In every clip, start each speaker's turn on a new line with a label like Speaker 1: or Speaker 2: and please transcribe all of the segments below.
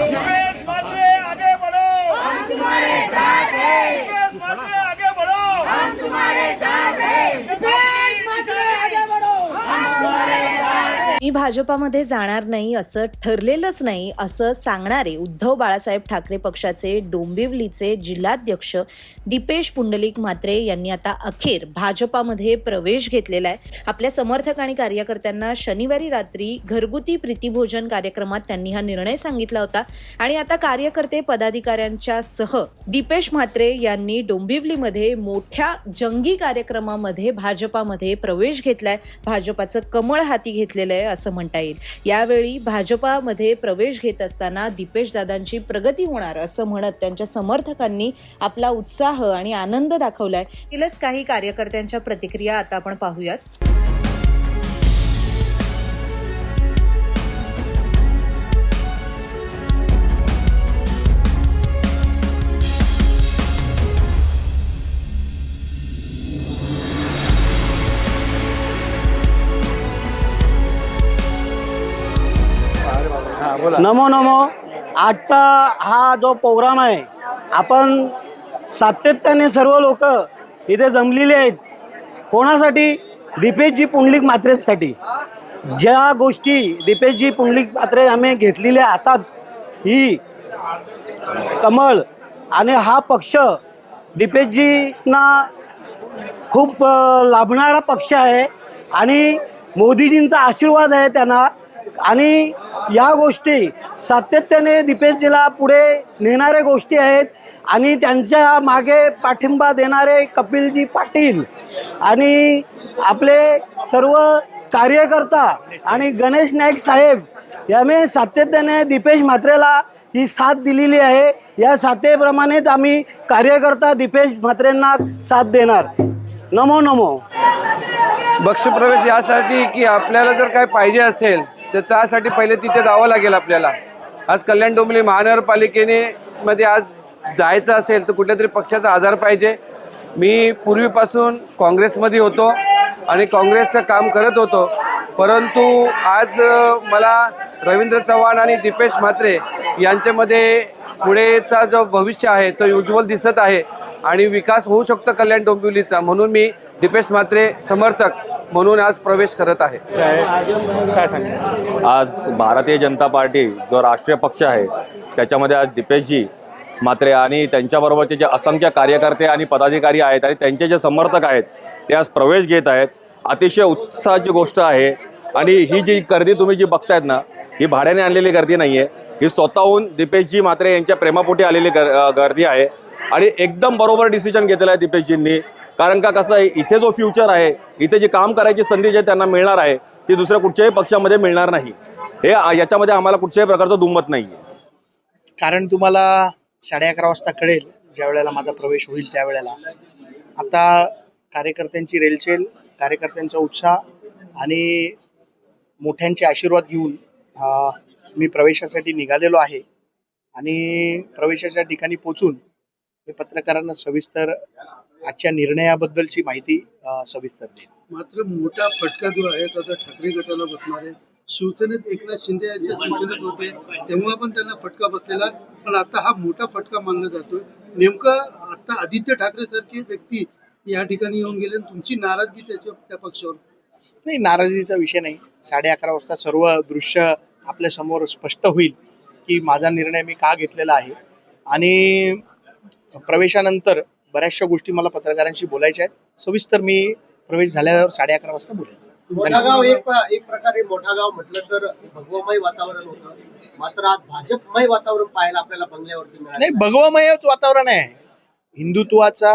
Speaker 1: दिपेश मात्रे आगे बढ़ो हम तुम्हारे साथ हैं दिपेश मात्रे आगे बढ़ो हम तुम्हारे साथ हैं दिपेश मात्रे आगे बढ़ो
Speaker 2: मी भाजपामध्ये जाणार नाही असं ठरलेलंच नाही असं सांगणारे उद्धव बाळासाहेब ठाकरे पक्षाचे डोंबिवलीचे जिल्हाध्यक्ष दीपेश पुंडलिक म्हात्रे यांनी आता अखेर भाजपामध्ये प्रवेश घेतलेला आहे. आपल्या समर्थक आणि कार्यकर्त्यांना शनिवारी रात्री घरगुती प्रीतिभोजन कार्यक्रमात त्यांनी हा निर्णय सांगितला होता. आणि आता कार्यकर्ते पदाधिकाऱ्यांच्या सह दीपेश म्हात्रे यांनी डोंबिवलीमध्ये मोठ्या जंगी कार्यक्रमामध्ये भाजपामध्ये प्रवेश घेतलाय. भाजपाचं कमळ हाती घेतलेलं आहे असं म्हणता येईल. यावेळी भाजपामध्ये प्रवेश घेत असताना दीपेश दादांची प्रगती होणार असं म्हणत त्यांच्या समर्थकांनी आपला उत्साह आणि आनंद दाखवलाय. तिलाच काही कार्यकर्त्यांच्या प्रतिक्रिया आता आपण पाहूयात.
Speaker 3: नमो नमो. आजचा हा जो प्रोग्राम आहे आपण सातत्याने सर्व लोक इथे जमलेले आहेत. कोणासाठी? दीपेशजी पुंडलिक मात्रेसाठी ज्या गोष्टी दीपेशजी पुंडलिक मात्रे आम्ही घेतलेल्या हातात ही कमळ आणि हा पक्ष दीपेशजींना खूप लाभणारा पक्ष आहे. आणि मोदीजींचा आशीर्वाद आहे त्यांना. आणि या गोष्टी सातत्याने दीपेशजीला पुढे नेणाऱ्या गोष्टी आहेत आणि त्यांच्या मागे पाठिंबा देणारे कपिलजी पाटील आणि आपले सर्व कार्यकर्ता आणि गणेश नाईक साहेब याने सातत्याने दीपेश म्हात्रेला ही साथ दिलेली आहे. या साथेप्रमाणेच आम्ही कार्यकर्ता दीपेश म्हात्रेंना साथ देणार. नमो नमो.
Speaker 4: बक्षप्रवेश यासाठी की आपल्याला जर काय पाहिजे असेल तर त्यासाठी पहिले तिथे जावं लागेल आपल्याला. आज कल्याण डोंबिवली महानगरपालिकेने मध्ये आज जायचं असेल तर कुठल्या तरी पक्षाचा आधार पाहिजे. मी पूर्वीपासून काँग्रेसमध्ये होतो आणि काँग्रेसचं काम करत होतो. परंतु आज मला रवींद्र चव्हाण आणि दीपेश म्हात्रे यांच्यामध्ये पुढेचा जो भविष्य आहे तो उज्ज्वल दिसत आहे. आणि विकास होऊ शकतो कल्याण डोंबिवलीचा. म्हणून मी दीपेश म्हात्रे समर्थक म्हणून आज प्रवेश करत आहे.
Speaker 5: आज भारतीय जनता पार्टी जो राष्ट्रीय पक्ष आहे त्याच्यामध्ये आज दीपेशजी मात्रे आणि त्यांच्याबरोबरचे जे असंख्य कार्यकर्ते आणि पदाधिकारी आहेत आणि त्यांचे जे समर्थक आहेत ते आज प्रवेश घेत आहेत. अतिशय उत्साहाची गोष्ट आहे. आणि ही जी गर्दी तुम्ही जी बघतायत ना ही भाड्याने आणलेली गर्दी नाही आहे ही स्वतःहून दीपेशजी मात्रे यांच्या प्रेमापोटी आलेली गर गर्दी आहे. आणि एकदम बरोबर डिसिजन घेतलेला आहे दीपेशजींनी कारण का कसं आहे इथे जो फ्युचर आहे इथे जी काम करायची संधी जे त्यांना मिळणार आहे ती दुसऱ्या कुठच्याही पक्षामध्ये मिळणार नाही. हे याच्यामध्ये आम्हाला कुठच्याही प्रकारचं दुमत नाही आहे
Speaker 6: कारण तुम्हाला साडे अकरा वाजता कळेल ज्या वेळेला माझा प्रवेश होईल त्यावेळेला. आता कार्यकर्त्यांची रेलचेल कार्यकर्त्यांचा उत्साह आणि मोठ्यांचे आशीर्वाद घेऊन मी प्रवेशासाठी निघालेलो आहे. आणि प्रवेशाच्या ठिकाणी पोचून मी पत्रकारांना सविस्तर आजच्या निर्णयाबद्दलची माहिती सविस्तर देईन.
Speaker 7: मात्र मोठा फटका जो आहे त्याचा ठाकरे गटाला बसणार आहे. शिवसेनेत एकनाथ शिंदे यांच्या शिवसेनेत होते तेव्हा पण त्यांना फटका बसलेला. पण आता हा मोठा फटका मानला जातोय. नेमकं आता आदित्य ठाकरे सारखी व्यक्ती या ठिकाणी येऊन गेले आणि तुमची नाराजगी त्याच्या त्या पक्षावर?
Speaker 6: नाही नाराजीचा विषय नाही. साडे अकरा वाजता सर्व दृश्य आपल्यासमोर स्पष्ट होईल की माझा निर्णय मी का घेतलेला आहे. आणि प्रवेशानंतर बऱ्याचशा गोष्टी मला पत्रकारांशी बोलायच्या आहेत. सविस्तर मी प्रवेश झाल्यावर साडे अकरा वाजता बोलेन.
Speaker 8: मोठा गाव एक एक प्रकारे मोठा गाव म्हटलं तर भगवमय वातावरण होतं. मात्र आज भाजपमय वातावरण पाहायला आपल्याला बंगल्यावरती
Speaker 6: नाही वातावरण आहे. हिंदुत्वाचा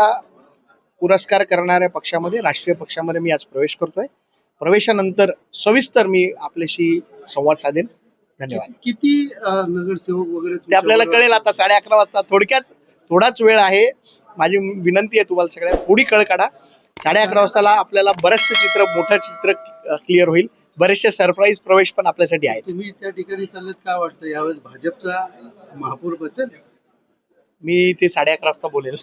Speaker 6: पुरस्कार करणाऱ्या पक्षामध्ये राष्ट्रीय पक्षामध्ये मी आज प्रवेश करतोय. प्रवेशानंतर सविस्तर मी आपल्याशी संवाद साधेन. धन्यवाद.
Speaker 7: किती नगरसेवक वगैरे
Speaker 6: ते आपल्याला कळेल आता साडे अकरा वाजता थोडक्यात. थोडाच वेळ आहे. माझी विनंती आहे तुम्हाला सगळ्या थोडी कळ काढा. साडे अकरा वाजताला आपल्याला बरचसे चित्र मोठं चित्र क्लिअर होईल. बरेचसे सरप्राईज प्रवेश पण आपल्यासाठी आहेत.
Speaker 7: तुम्ही त्या ठिकाणी चाललेत काय वाटतं? यावेळेस भाजपचा महापौर बसेल?
Speaker 6: मी ते साडे अकरा वाजता बोलेल.